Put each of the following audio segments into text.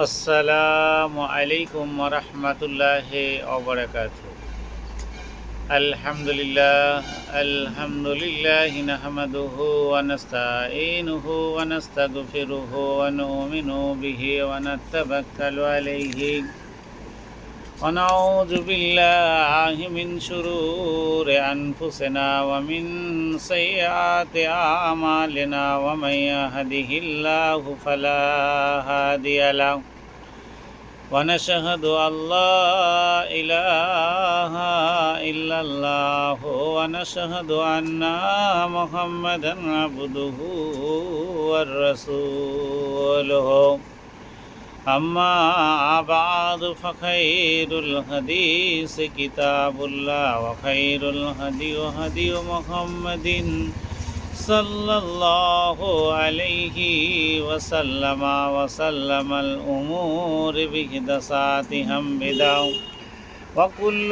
আসসালামু আলাইকুম রহমতুল্লাহ ওবরাকাত আলহামদুলিল্লাহ আলহামদুলিল্লাহ নাহমাদুহু ওয়া নাস্তাঈনুহু ওয়া নাস্তাগফিরুহু বিহি ওয়া আলাইহি। ونعوذ بالله من شرور أنفسنا ومن سيئات أعمالنا ومن يهده الله فلا هادي له ونشهد أن لا إله إلا الله ونشهد أن محمدا عبده ورسوله أما بعد فخير الحديث كتاب الله وخير الهدي هدي محمد صلى الله عليه وسلم وسلم الأمور بهدساتها بدعو وكل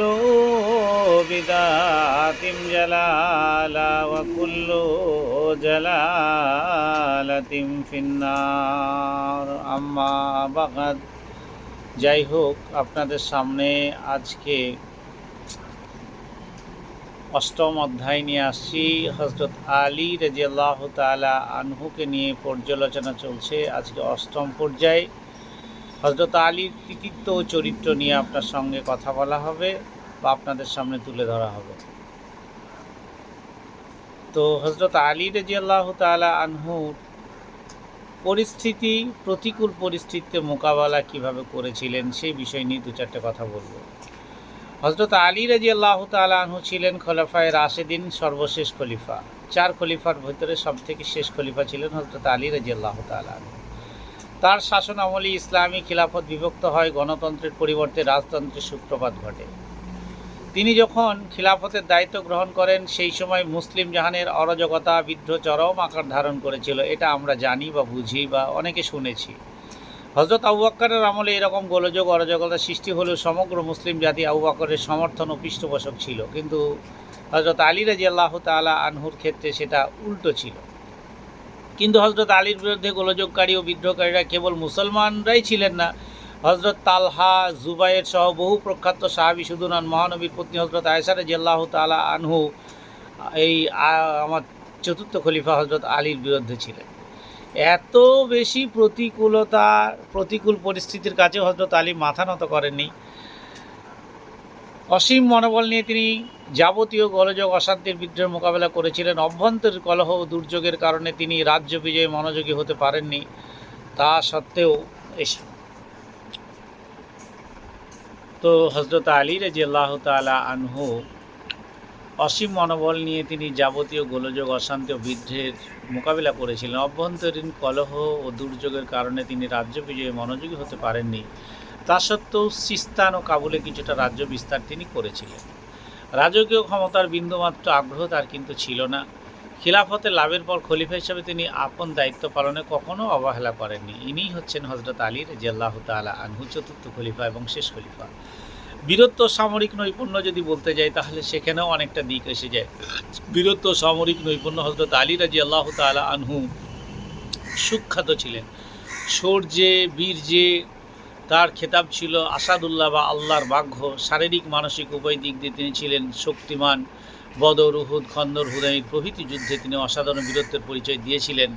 بدعة جلالة وكل جلالة في النار أما بعد যাই হোক আপনাদের সামনে আজকে অষ্টম অধ্যায় নিয়ে আসছি হজরত আলী রেজিয়াল্লাহ তালা আনহুকে নিয়ে পর্যালোচনা চলছে আজকে অষ্টম পর্যায়ে হজরত আলীর কৃতিত্ব ও চরিত্র নিয়ে আপনার সঙ্গে কথা বলা হবে বা আপনাদের সামনে তুলে ধরা হবে। তো হজরত আলী রেজি আল্লাহ তালা আনহুর পরিস্থিতি, প্রতিকূল পরিস্থিতিতে মোকাবেলা কীভাবে করেছিলেন সেই বিষয় নিয়ে দু চারটে কথা বলব। হজরত আলী রাজি আল্লাহ আনহু ছিলেন খলিফায় রাশেদিন সর্বশেষ খলিফা। চার খলিফার ভিতরে সব থেকে শেষ খলিফা ছিলেন হজরত আলী রাজি আল্লাহ তালা আনহু। তার শাসন আমলে ইসলামী খিলাফত বিভক্ত হয়, গণতন্ত্রের পরিবর্তে রাজতন্ত্রের সূত্রপাত ঘটে। তিনি যখন খিলাফতের দায়িত্ব গ্রহণ করেন, সেই সময় মুসলিম জাহানের অরাজকতা, বিদ্রোহ, চরম আকার ধারণ করেছিল। এটা আমরা জানি বা বুঝি বা অনেকে শুনেছি। হজরত আবু আক্কারের আমলে এরকম গোলযোগ অরাজকতা সৃষ্টি হলেও সমগ্র মুসলিম জাতি আবু আক্করের সমর্থন ও পৃষ্ঠপোষক ছিল। কিন্তু হজরত আলী রাজি আল্লাহ তালা আনহুর ক্ষেত্রে সেটা উল্টো ছিল। কিন্তু হজরত আলীর বিরুদ্ধে গোলযোগকারী ও বিদ্রোহকারীরা কেবল মুসলমানরাই ছিলেন না, হজরত তালহা জুবাইর সহ বহু প্রখ্যাত সাহাবি শুধু নন, মহানবীর পত্নী হজরত আয়সার জেল্লাহ তালা আনহু, এই আমার চতুর্থ খলিফা হজরত আলীর বিরুদ্ধে ছিলেন। এত বেশি প্রতিকূলতা, প্রতিকূল পরিস্থিতির কাছে হজরত আলী মাথা নত করেননি। অসীম মনোবল নিয়ে তিনি যাবতীয় গোলযোগ অশান্তির বিদ্রোহের মোকাবেলা করেছিলেন। অভ্যন্তরীণ কলহ ও দুর্যোগের কারণে তিনি রাজ্য বিজয়ে মনোযোগী হতে পারেননি। তা সত্ত্বেও এস- তো হজরত আলী রাজি আল্লাহ তালা আনহু অসীম মনোবল নিয়ে তিনি যাবতীয় গোলযোগ অশান্তি ও বিদ্রোহের মোকাবিলা করেছিলেন। অভ্যন্তরীণ কলহ ও দুর্যোগের কারণে তিনি রাজ্য বিজয়ে মনোযোগী হতে পারেননি। তা সত্ত্বেও সিস্তান ও কাবুলে কিছুটা রাজ্য বিস্তার তিনি করেছিলেন। রাজকীয় ক্ষমতার বিন্দুমাত্র আগ্রহ তার কিন্তু ছিল না। খিলাফতে লাভের পর খলিফা হিসেবে তিনি আপন দায়িত্ব পালনে কখনো অবহেলা করেননি। ইনিই হচ্ছেন হজরত আলীর জেল্লাহ তালা আনহু, চতুর্থ খলিফা এবং শেষ খলিফা। বীরত্ব সামরিক নৈপুণ্য যদি বলতে যাই, তাহলে সেখানেও অনেকটা দিক এসে যায়। বীরত্ব সামরিক নৈপুণ্য হজরত আলী রাজি আল্লাহ তালা আনহু সুখ্যাত ছিলেন। শৌর্যে, বীর্যে তার খেতাব ছিল আসাদুল্লাহ বা আল্লাহর বাঘ্য শারীরিক, মানসিক উভয় দিক দিয়ে তিনি ছিলেন শক্তিমান। বদর, উহুদ, খন্দর হুদাই প্রভৃতি যুদ্ধে তিনি অসাধারণ বীরত্বের পরিচয় দিয়েছিলেন।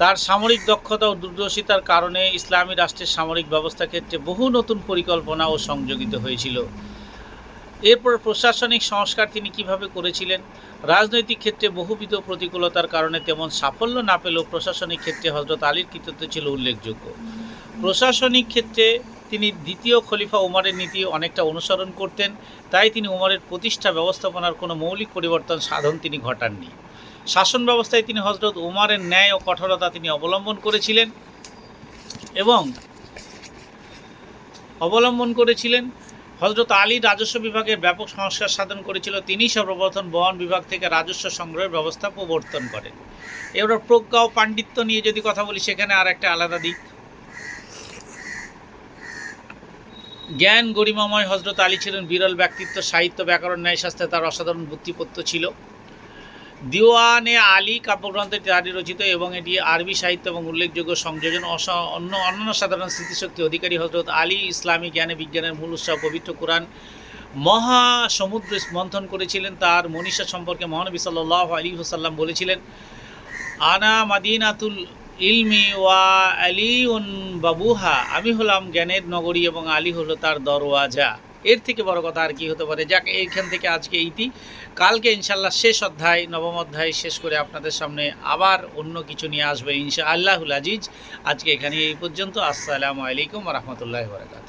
তার সামরিক দক্ষতা ও দূরদর্শিতার কারণে ইসলামী রাষ্ট্রের সামরিক ব্যবস্থা ক্ষেত্রে বহু নতুন পরিকল্পনা ও সংযোগিত হয়েছিল। এরপর প্রশাসনিক সংস্কার তিনি কীভাবে করেছিলেন? রাজনৈতিক ক্ষেত্রে বহুবিধ প্রতিকূলতার কারণে তেমন সাফল্য না পেলেও প্রশাসনিক ক্ষেত্রে হজরত আলীর কৃতিত্ব ছিল উল্লেখযোগ্য। প্রশাসনিক ক্ষেত্রে তিনি দ্বিতীয় খলিফা উমারের নীতি অনেকটা অনুসরণ করতেন, তাই তিনি উমারের প্রতিষ্ঠা ব্যবস্থাপনার কোনো মৌলিক পরিবর্তন সাধন তিনি ঘটাননি। শাসন ব্যবস্থায় তিনি হজরত উমারের ন্যায় ও কঠোরতা তিনি অবলম্বন করেছিলেন এবং অবলম্বন করেছিলেন। হজরত আলী রাজস্ব বিভাগের ব্যাপক সংস্কার সাধন করেছিল, তিনি সর্বপ্রথম বহন বিভাগ থেকে রাজস্ব সংগ্রহের ব্যবস্থা প্রবর্তন করেন। এবার প্রজ্ঞা ও পাণ্ডিত্য নিয়ে যদি কথা বলি, সেখানে আর একটা আলাদা দিক। জ্ঞান গরিমাময় হজরত আলী ছিলেন বিরল ব্যক্তিত্ব, সাহিত্য, ব্যাকরণ, ন্যায়শাস্ত্রে তার অসাধারণ বুদ্ধিপত্য ছিল। দিওয়ানে আলী কাব্যগ্রন্থের তারি রচিত এবং এটি আরবি সাহিত্য এবং উল্লেখযোগ্য সংযোজন। অস- অন্য অন্যান্য সাধারণ স্মৃতিশক্তি অধিকারী হজরত আলী ইসলামী জ্ঞানে বিজ্ঞানের মূল উৎসাহ পবিত্র কোরআন মহা সমুদ্র মন্থন করেছিলেন। তার মনীষা সম্পর্কে মহানবী সাল্লাহ আলী হোসাল্লাম বলেছিলেন, আনা মাদিনাতুল ইলমি ওয়া আলী উন বাবুহা। আমি হলাম জ্ঞানের নগরী এবং আলী হলো তার দরওয়াজা। এর থেকে বড় কথা আর কি হতে পারে? যাক, এইখান থেকে আজকে ইতি। কালকে ইনশাল্লাহ শেষ অধ্যায়, নবম অধ্যায় শেষ করে আপনাদের সামনে আবার অন্য কিছু নিয়ে আসবে ইনশা আল্লাহুল আজিজ। আজকে এখানে এই পর্যন্ত। আসসালামু আলাইকুম রহমতুল্লাহ বরকাত